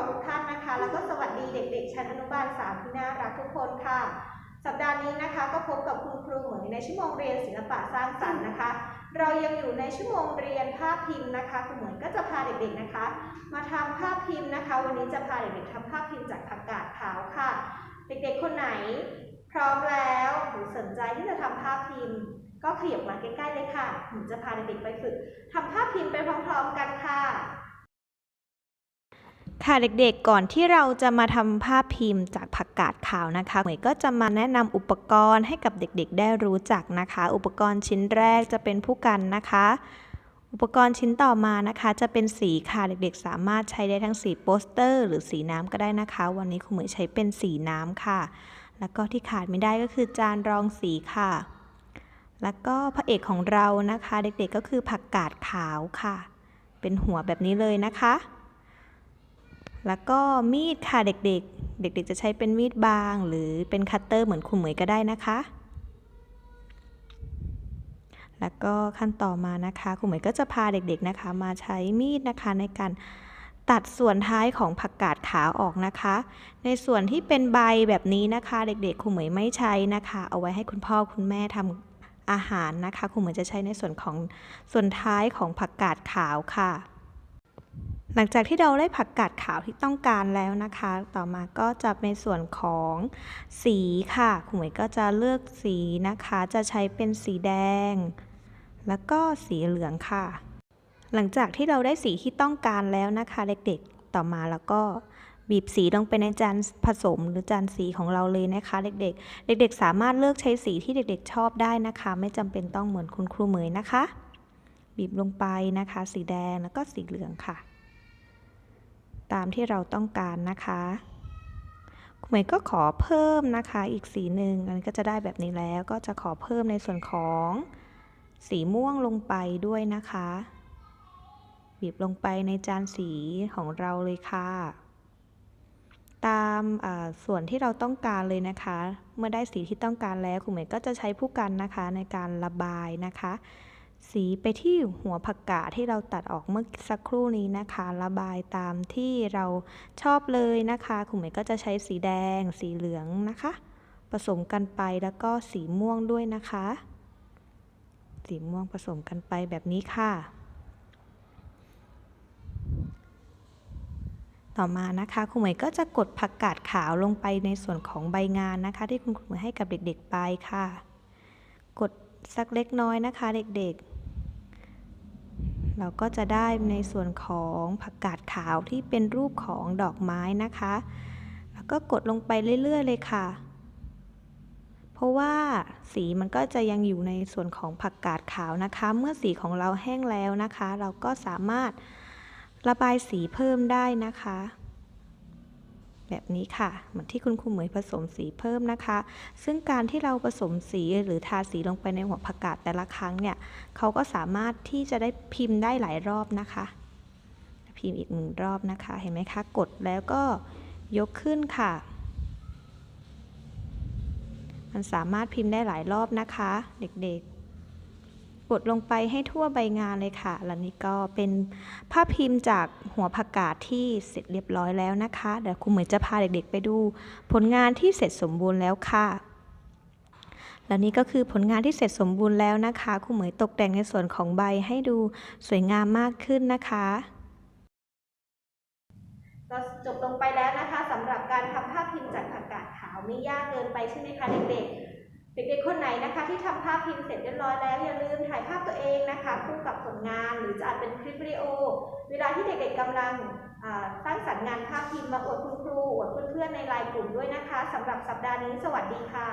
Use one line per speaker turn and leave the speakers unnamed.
รทุกท่านนะคะ แล้วก็สวัสดีเด็ก ๆ ชั้นอนุบาลสามที่น่ารักทุกคนค่ะ สัปดาห์นี้นะคะก็พบกับคุณครูเหมยในชั่วโมงเรียนศิลปะสร้างสรรค์นะคะ เรายังอยู่ในชั่วโมงเรียนภาพพิมพ์นะคะคุณเหมยก็จะพาเด็กๆนะคะ มาทำภาพพิมพ์นะคะ วันนี้จะพาเด็กๆทำภาพพิมพ์จากผักกาดขาวค่ะ เด็กๆคนไหน พร้อมแล้วหรือสนใจที่จะทำภาพพิมพ์ ก็ขยับมาใกล้ๆเลยค่ะหนูจะพาเด็กๆไปฝึกทำภาพพิมพ์ไปพร้อม ๆ กันค่ะ
ค่ะเด็กๆก่อนที่เราจะมาทำภาพพิมพ์จากผักกาดขาวนะคะเหมยก็จะมาแนะนำอุปกรณ์ให้กับเด็กๆ ได้รู้จักนะคะ อุปกรณ์ชิ้นแรกจะเป็นผู้กันนะคะ อุปกรณ์ชิ้นต่อมานะคะ จะเป็นสีค่ะเด็กๆ สามารถใช้ได้ทั้งสีโปสเตอร์ หรือสีน้ำก็ได้นะคะ วันนี้คุณเหมยใช้เป็นสีน้ำค่ะ แล้วก็ที่ขาดไม่ได้ก็คือจานรองสีค่ะ แล้วก็พระเอกของเรานะคะ เด็กๆก็คือผักกาดขาวค่ะ เป็นหัวแบบนี้เลยนะคะ แล้วก็มีดค่ะเด็กๆ เด็กๆ จะใช้เป็นมีดบาง หรือเป็นคัตเตอร์เหมือนคุณเหมยก็ได้นะคะ แล้วก็ขั้นต่อมานะคะคุณเหมยก็จะพาเด็กๆนะคะ มาใช้มีดนะคะในการตัดส่วนท้ายของผักกาดขาวออกนะคะ ในส่วนที่เป็นใบแบบนี้นะคะ เด็กๆคุณเหมยไม่ใช้นะคะ เอาไว้ให้คุณพ่อคุณแม่ทำอาหารนะคะคุณเหมยจะใช้ในส่วนของส่วนท้ายของผักกาดขาวค่ะ หลังจากที่เราได้ผักกาดขาวที่ต้องการแล้วนะคะ ต่อมาก็จะเป็นส่วนของสีค่ะคุณหมวยก็จะเลือกสีนะคะ จะใช้เป็นสีแดง แล้วก็สีเหลืองค่ะ หลังจากที่เราได้สีที่ต้องการแล้วนะคะ เด็กๆ ต่อมาแล้วก็บีบสีลงไปในจานผสมหรือจานสีของเราเลยนะคะ เด็กๆ เด็ก ๆ สามารถเลือกใช้สีที่เด็ก ๆ ชอบได้นะคะ ไม่จำเป็นต้องเหมือนคุณครูเหมยนะคะ บีบลงไปนะคะ สีแดงแล้วก็สีเหลืองค่ะ ตามที่เราต้องการนะคะคุณหมายก็ขอเพิ่มนะคะอีกสีหนึ่งอันนี้ก็จะได้แบบนี้แล้วก็จะขอเพิ่มในส่วนของสีม่วงลงไปด้วยนะคะบีบลงไปในจานสีของเราเลยค่ะ ตามส่วนที่เราต้องการเลยนะคะ เมื่อได้สีที่ต้องการแล้วคุณหมยก็จะใช้ผู้กันนะคะในการระบายนะคะ สีไปที่หัวผักกาดที่เราตัดออกเมื่อสักครู่นี้นะคะ ระบายตามที่เราชอบเลยนะคะคุณหมายก็จะใช้สีแดง สีเหลืองนะคะ ผสมกันไปแล้วก็สีม่วงด้วยนะคะ สีม่วงผสมกันไปแบบนี้ค่ะ ต่อมานะคะคุณหมยก็จะกดผักกาดขาวลงไปในส่วนของใบงานนะคะ ที่คุณครูให้กับเด็กๆไปค่ะ กดสักเล็กน้อยนะคะเด็กๆ เราก็จะได้ในส่วนของผักกาดขาวที่เป็นรูปของดอกไม้นะคะ แล้วก็กดลงไปเรื่อยๆ เลยค่ะ เพราะว่าสีมันก็จะยังอยู่ในส่วนของผักกาดขาวนะคะ เมื่อสีของเราแห้งแล้วนะคะ เราก็สามารถระบายสีเพิ่มได้นะคะ แบบนี้ค่ะ เหมือนที่คุณครูเหมยผสมสีเพิ่มนะคะ ซึ่งการที่เราผสมสีหรือทาสีลงไปในหัวผักกาดแต่ละครั้งเนี่ยเขาก็สามารถที่จะได้พิมพ์ได้หลายรอบนะคะ พิมพ์อีกหนึ่งรอบนะคะ เห็นไหมคะ กดแล้วก็ยกขึ้นค่ะ มันสามารถพิมพ์ได้หลายรอบนะคะ เด็กๆ ดลงไปให้ทั่วใบงานเลยค่ะ แล้วนี่ก็เป็นภาพพิมพ์จากหัวผักกาดที่เสร็จเรียบร้อยแล้วนะคะ เดี๋ยวครูเหมยจะพาเด็กๆ ไปดู ผลงานที่เสร็จสมบูรณ์แล้วค่ะและนี่ก็คือผลงานที่เสร็จสมบูรณ์แล้วนะคะครูเหมยตกแต่งในส่วนของใบให้ดูสวยงามมากขึ้นนะคะ
ก็จบลงไปแล้วนะคะสำหรับการทำภาพพิมพ์จากผักกาดขาวไม่ยากเกินไปใช่ไหมคะเด็กๆ เด็กๆคนไหนนะคะที่ทำภาพพิมพ์เสร็จเรียบร้อยแล้วอย่าลืมถ่ายภาพตัวเองนะคะคู่กับผลงานหรือจะอาจเป็นคลิปวิดีโอ เวลาที่เด็กๆกำลังสร้างสรรค์งานภาพพิมพ์มาอวดคุณครูอวดเพื่อนๆในไลน์กลุ่มด้วยนะคะสำหรับสัปดาห์นี้สวัสดีค่ะ